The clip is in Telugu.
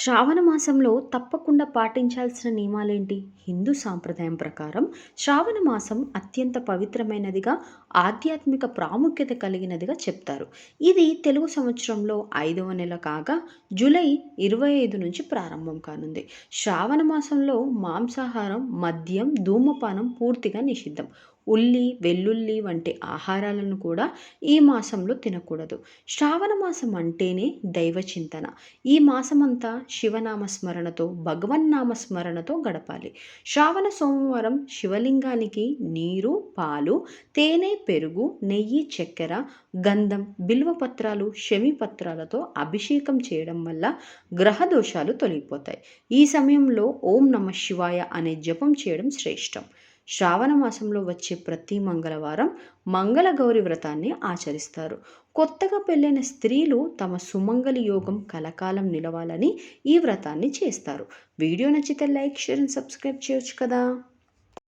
శ్రావణ మాసంలో తప్పకుండా పాటించాల్సిన నియమాలేంటి? హిందూ సాంప్రదాయం ప్రకారం శ్రావణ మాసం అత్యంత పవిత్రమైనదిగా ఆధ్యాత్మిక ప్రాముఖ్యత కలిగినదిగా చెప్తారు. ఇది తెలుగు సంవత్సరంలో ఐదవ నెల కాగా జూలై ఇరవై ఐదు నుంచి ప్రారంభం కానుంది. శ్రావణ మాసంలో మాంసాహారం మద్యం ధూమపానం పూర్తిగా నిషిద్ధం. ఉల్లి వెల్లుల్లి వంటి ఆహారాలను కూడా ఈ మాసంలో తినకూడదు. శ్రావణ మాసం అంటేనే దైవ చింతన. ఈ మాసమంతా శివనామ స్మరణతో స్మరణతో గడపాలి. శ్రావణ సోమవారం శివలింగానికి నీరు పాలు తేనె పెరుగు నెయ్యి చక్కెర గంధం బిల్వపత్రాలు శమిపత్రాలతో అభిషేకం చేయడం వల్ల గ్రహ దోషాలు తొలగిపోతాయి. ఈ సమయంలో ఓం నమ శివాయ అనే జపం చేయడం శ్రేష్టం. శ్రావణ మాసంలో వచ్చే ప్రతి మంగళవారం మంగళగౌరి వ్రతాన్ని ఆచరిస్తారు. కొత్తగా పెళ్ళైన స్త్రీలు తమ సుమంగళి యోగం కలకాలం నిలవాలని ఈ వ్రతాన్ని చేస్తారు. వీడియో నచ్చితే లైక్ షేర్ అండ్ సబ్స్క్రైబ్ చేయొచ్చు కదా!